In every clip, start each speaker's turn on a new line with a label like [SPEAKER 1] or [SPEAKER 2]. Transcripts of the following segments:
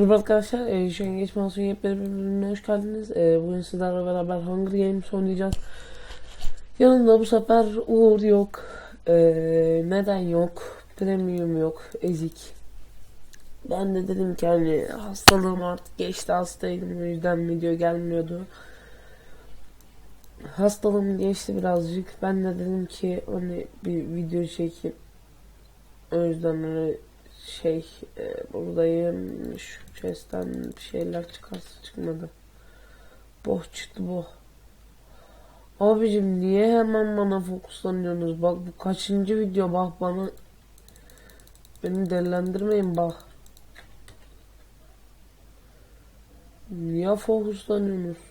[SPEAKER 1] Merhaba arkadaşlar, e, şu an Geç Masum yepyeni bir bölümüne hoş geldiniz. E, bugün sizlerle beraber Hunger Games oynayacağız. Yanımda bu sefer Uğur yok. E, neden yok? Premium yok. Ezik. Ben de dedim ki hani hastalığım artık geçti hastaydım o yüzden video gelmiyordu. Hastalığım geçti birazcık. Ben de dedim ki hani bir video çekeyim. O yüzden öyle şey e, buradayım şu chest'ten bir şeyler çıkarsa çıkmadı. Boh çıktı boh. Abicim niye hemen bana fokuslanıyorsunuz? Bak bu kaçıncı video bak bana beni delilendirmeyin bak. Niye fokuslanıyorsunuz?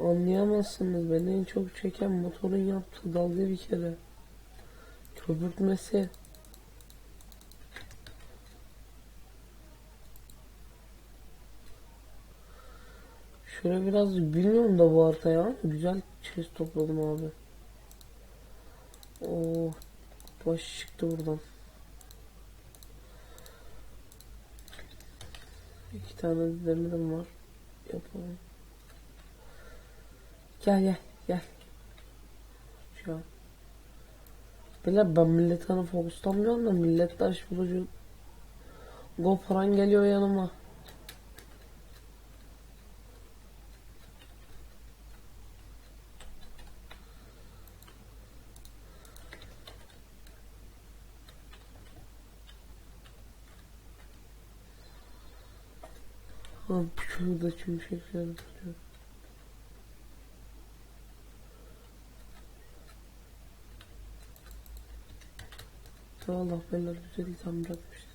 [SPEAKER 1] Anlayamazsınız beni en çok çeken motorun yaptığı dalga bir kere. Köpürtmesi. Şöyle biraz bilmiyorum da bu arada ya. Güzel chest topladım abi. Oh, baş çıktı buradan. İki tane de demirim var. Yapalım. Gel gel gel. Şu an. Bile ben millete hani fokuslanmıyorum da millet taş bulucu. GoPro'an geliyor yanıma. Abi şurada çimşekler tutuyor. Allah belanı güzel tam bırakmıştır.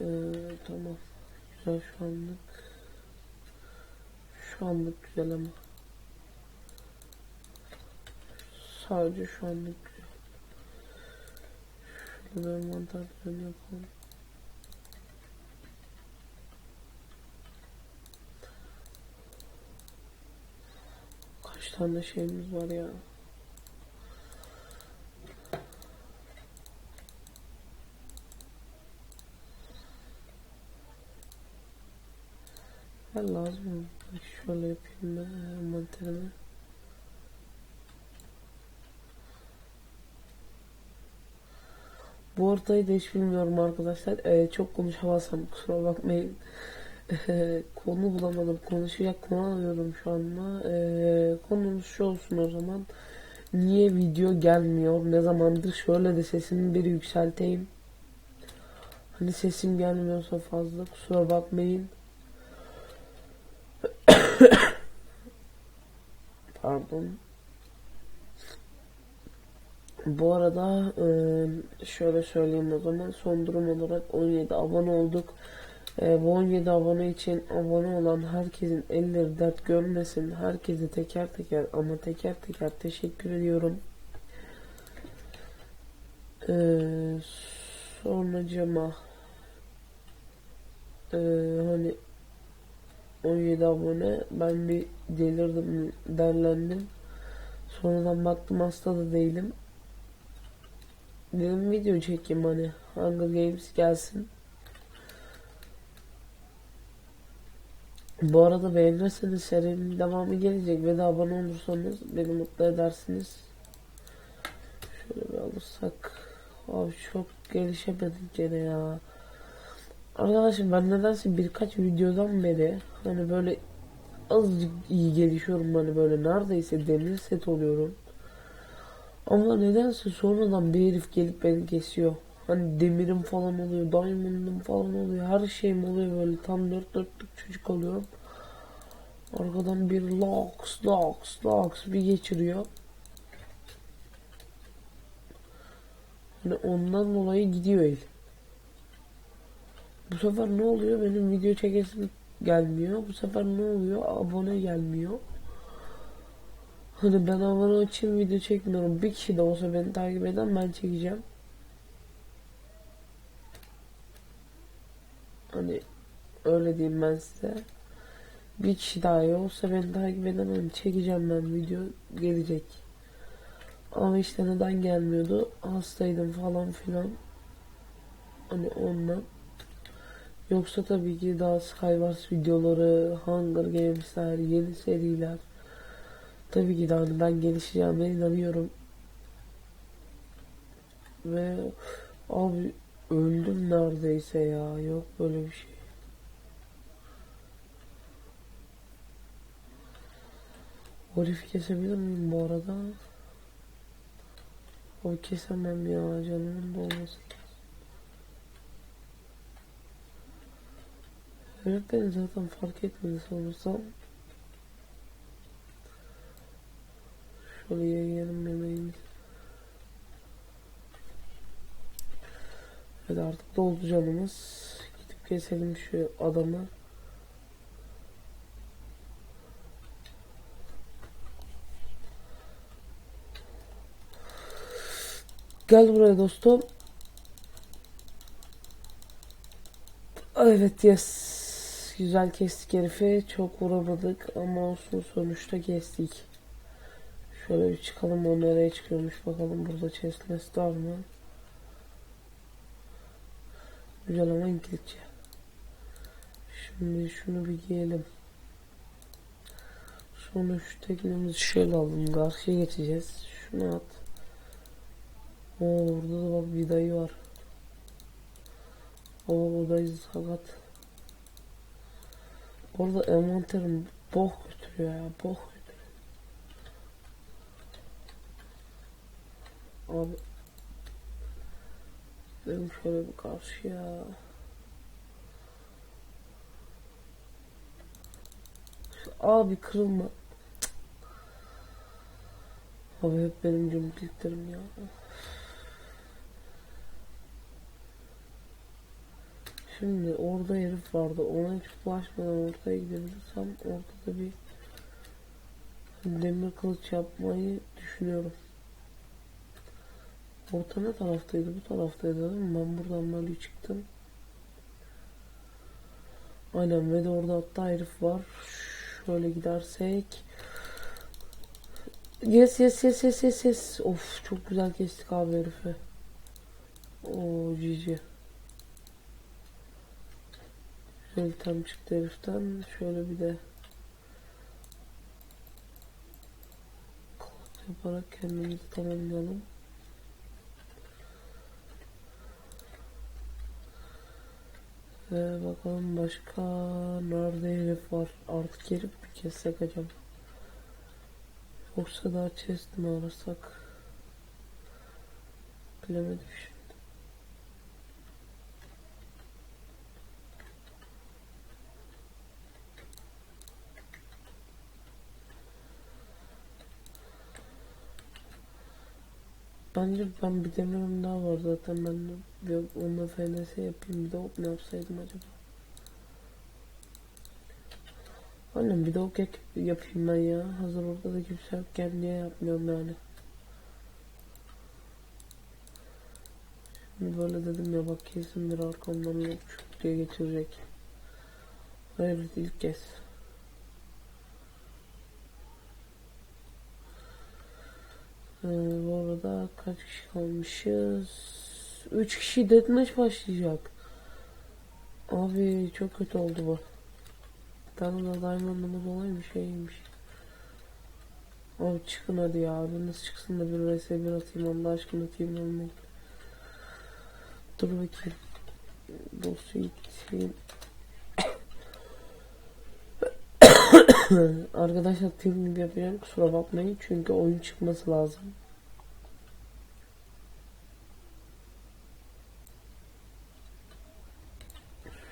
[SPEAKER 1] Ee, tamam. Güzel şu anlık. Şu anlık güzel ama. Sadece şu anlık güzel. Şurada bir mantar düzeni yapalım. Kaç tane şeyimiz var ya. Ben lazım? Şöyle yapayım ben envanterimi. Bu ortayı da hiç bilmiyorum arkadaşlar. Ee, çok konuşamazsam kusura bakmayın. Ee, konu bulamadım. Konuşacak konu arıyorum şu anda. Ee, konumuz şu olsun o zaman. Niye video gelmiyor? Ne zamandır? Şöyle de sesimi bir yükselteyim. Hani sesim gelmiyorsa fazla kusura bakmayın. Pardon. Bu arada e, şöyle söyleyeyim o zaman son durum olarak 17 abone olduk. E, bu 17 abone için abone olan herkesin elleri dert görmesin. Herkese teker teker ama teker teker teşekkür ediyorum. E, sonracıma e, hani 17 abone. Ben bir delirdim, derlendim. Sonradan baktım hasta da değilim. Dedim video çekeyim hani. Hunger Games gelsin. Bu arada beğenirseniz serinin devamı gelecek ve de abone olursanız beni mutlu edersiniz. Şöyle bir alırsak. Abi çok gelişemedik gene ya. Arkadaşım ben nedense birkaç videodan beri hani böyle azıcık iyi gelişiyorum hani böyle neredeyse demir set oluyorum. Ama nedense sonradan bir herif gelip beni kesiyor. Hani demirim falan oluyor, diamond'ım falan oluyor, her şeyim oluyor böyle tam dört dörtlük çocuk oluyorum. Arkadan bir lox lox lox bir geçiriyor. Hani ondan dolayı gidiyor el. Bu sefer ne oluyor? Benim video çekesim gelmiyor. Bu sefer ne oluyor? Abone gelmiyor. Hani ben abone için video çekmiyorum. Bir kişi de olsa beni takip eden ben çekeceğim. Hani öyle diyeyim ben size. Bir kişi daha iyi olsa beni takip eden hani çekeceğim ben video gelecek. Ama işte neden gelmiyordu? Hastaydım falan filan. Hani ondan. Yoksa tabii ki daha Skywars videoları, Hunger Games'ler, yeni seriler. Tabii ki de hani ben gelişeceğime inanıyorum. Ve abi öldüm neredeyse ya. Yok böyle bir şey. O herifi kesebilir miyim bu arada? O kesemem ya canımın dolması. Herif beni zaten fark etmedi sanırsam. Şöyle yiyelim yemeğimizi. Evet artık doldu canımız. Gidip keselim şu adamı. Gel buraya dostum. Evet yes. Güzel kestik herifi. Çok vuramadık ama olsun sonuçta kestik. Şöyle bir çıkalım o nereye çıkıyormuş bakalım burada chestnest var mı? Güzel ama İngilizce. Şimdi şunu bir giyelim. Sonra şu teknemizi şöyle alalım. Karşıya geçeceğiz. Şunu at. Oo, orada da bak bir var. Oo, o dayı sakat. Orada envanterim bok götürüyor ya. Götürüyor. Abi. Benim şöyle bir karşıya. Abi kırılma. Abi hep benim cümleliklerim ya. Şimdi orada herif vardı. Ona hiç bulaşmadan ortaya gidebilirsem ortada bir demir kılıç yapmayı düşünüyorum. Orta ne taraftaydı? Bu taraftaydı değil mi? Ben buradan böyle çıktım. Aynen ve de orada hatta herif var. Şöyle gidersek. Yes yes yes yes yes yes. Of çok güzel kestik abi herifi. Oo cici. Şöyle tam çıktı heriften. Şöyle bir de kod yaparak kendimizi tamamlayalım. Ve bakalım başka nerede herif var? Artık herif mi kessek acaba? Yoksa daha chest mi arasak? Bilemedim şimdi. Bence ben bir demirim daha var zaten ben de bir onunla FNS yapayım bir de ok ne yapsaydım acaba? Annem bir de ok yap- yapayım ben ya. Hazır orada da kimse yokken niye yapmıyorum yani? Şimdi böyle dedim ya bak kesin bir arkamdan yok diye geçirecek. Hayır ilk kez. Ee, bu arada kaç kişi kalmışız? 3 kişi deathmatch başlayacak. Abi çok kötü oldu bu. Bir tane de diamond'ımız olaymış şeymiş. Abi çıkın hadi ya. Biriniz çıksın da bir vs bir atayım Allah aşkına team olmayı. Dur bakayım. Dosyayı iteyim. Arkadaşlar team gibi yapacağım kusura bakmayın çünkü oyun çıkması lazım.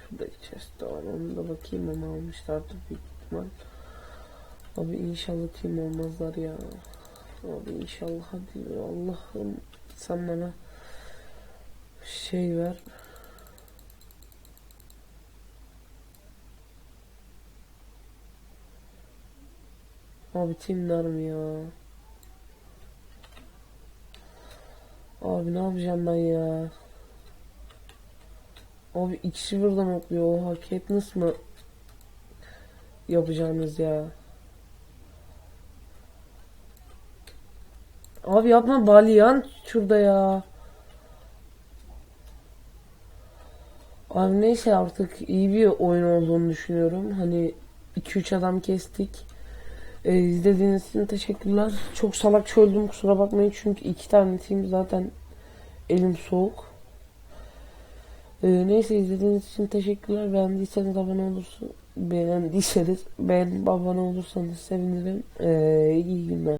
[SPEAKER 1] Şurada chest var onu da bakayım ama almışlardır büyük ihtimal. Abi inşallah team olmazlar ya. Abi inşallah hadi Allah'ım sen bana şey ver. Abi timler mi ya? Abi ne yapacağım ben ya? Abi ikisi birden okluyor. Oha Katniss mı yapacağınız ya? Abi yapma balyan şurada ya. Abi neyse artık iyi bir oyun olduğunu düşünüyorum. Hani 2-3 adam kestik. Ee, izlediğiniz için teşekkürler. Çok salak çöldüm kusura bakmayın çünkü iki tane team zaten elim soğuk. Ee, neyse izlediğiniz için teşekkürler. Beğendiyseniz abone olursun. Beğendiyseniz beğenip abone olursanız sevinirim. Ee, iyi günler.